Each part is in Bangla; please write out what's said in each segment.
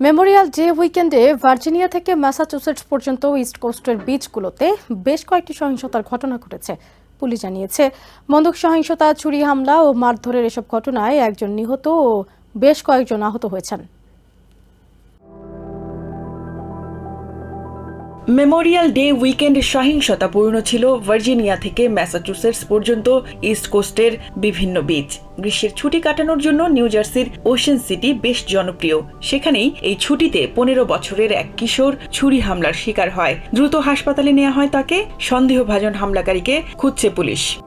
মেমোরিয়াল ডে উইকেন্ডে ভার্জিনিয়া থেকে ম্যাসাচুসেটস পর্যন্ত ইস্ট কোস্টের বিচগুলোতে বেশ কয়েকটি সহিংসতার ঘটনা ঘটেছে। পুলিশ জানিয়েছে, বন্দুক সহিংসতা চুরি হামলা ও মারধরের এসব ঘটনায় একজন নিহত ও বেশ কয়েকজন আহত হয়েছেন। মেমোরিয়াল ডে উইকেন্ড সহিংসতাপূর্ণ ছিল ভার্জিনিয়া থেকে ম্যাসাচুসেটস পর্যন্ত ইস্ট কোস্টের বিভিন্ন বিচ গ্রীষ্মের ছুটি কাটানোর জন্য নিউ জার্সির ওশেন সিটি বেশ জনপ্রিয়। সেখানেই এই ছুটিতে পনেরো বছরের এক কিশোর ছুরি হামলার শিকার হয়। দ্রুত হাসপাতালে নেওয়া হয় তাকে, সন্দেহভাজন হামলাকারীকে খুঁজছে পুলিশ।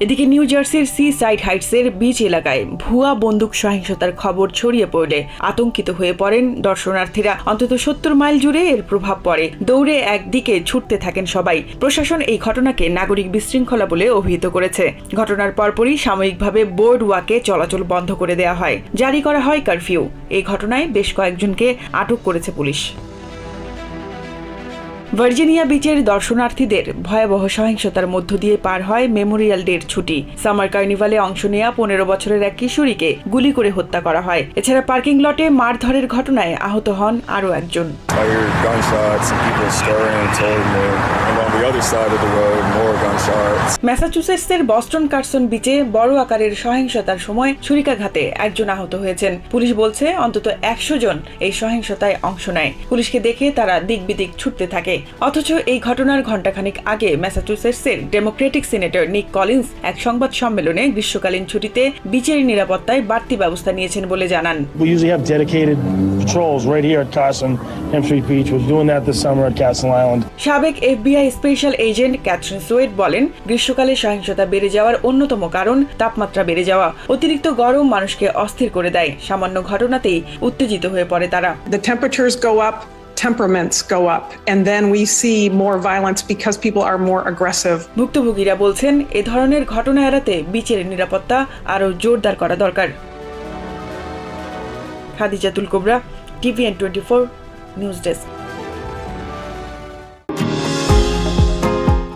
এদিকে নিউ জার্সির সি সাইড হাইটসের বিচ এলাকায় ভুয়া বন্দুক সহিংসতার খবর ছড়িয়ে পড়লে আতঙ্কিত হয়ে পড়েন দর্শনার্থীরা। অন্তত সত্তর মাইল জুড়ে এর প্রভাব পড়ে। দৌড়ে একদিকে ছুটতে থাকেন সবাই। প্রশাসন এই ঘটনাকে নাগরিক বিশৃঙ্খলা বলে অভিহিত করেছে। ঘটনার পরপরই সাময়িকভাবে বোর্ড ওয়াকে চলাচল বন্ধ করে দেওয়া হয়। জারি করা হয় কারফিউ। এই ঘটনায় বেশ কয়েকজনকে আটক করেছে পুলিশ। ভার্জিনিয়া বিচের দর্শনার্থীদের ভয়াবহ সহিংসতার মধ্য দিয়ে পার হয় মেমোরিয়াল ডের ছুটি। সামার কার্নিভালে অংশ নেয়া পনেরো বছরের এক কিশোরীকে গুলি করে হত্যা করা হয়। এছাড়া পার্কিং লটে মারধরের ঘটনায় আহত হন আরও একজন। ম্যাসাচুসেটসের বস্টন কার্সন বিচে বড় আকারের সহিংসতার সময় ছুরিকাঘাতে একজন আহত হয়েছেন। পুলিশ বলছে অন্তত একশো জন এই সহিংসতায় অংশ নেয়। পুলিশকে দেখে তারা দিকবিদিক ছুটতে থাকে। অথচ এই ঘটনার ঘণ্টাখানিক আগে ম্যাসাচুসেটসের ডেমোক্রেটিক সিনেটর নিক কলিন্স এক সংবাদ সম্মেলনে গ্রীষ্মকালীন ছুটিতে বিচের নিরাপত্তায় বাড়তি ব্যবস্থা নিয়েছেন বলে জানান. সাবেক FBI special agent Katherine Schweit বলেন গ্রীষ্মকালে সহিংসতা বেড়ে যাওয়ার অন্যতম কারণ তাপমাত্রা বেড়ে যাওয়া। অতিরিক্ত গরম মানুষকে অস্থির করে দেয়। সামান্য ঘটনাতেই উত্তেজিত হয়ে পড়ে তারা। Temperaments go up, and then we see more violence because people are more aggressive. ভুক্তভোগীরা বলছেন এ ধরনের ঘটনা এড়াতে বিচের নিরাপত্তা আরও জোরদার করা দরকার। Khadijatul Kobra TVN twenty four news desk.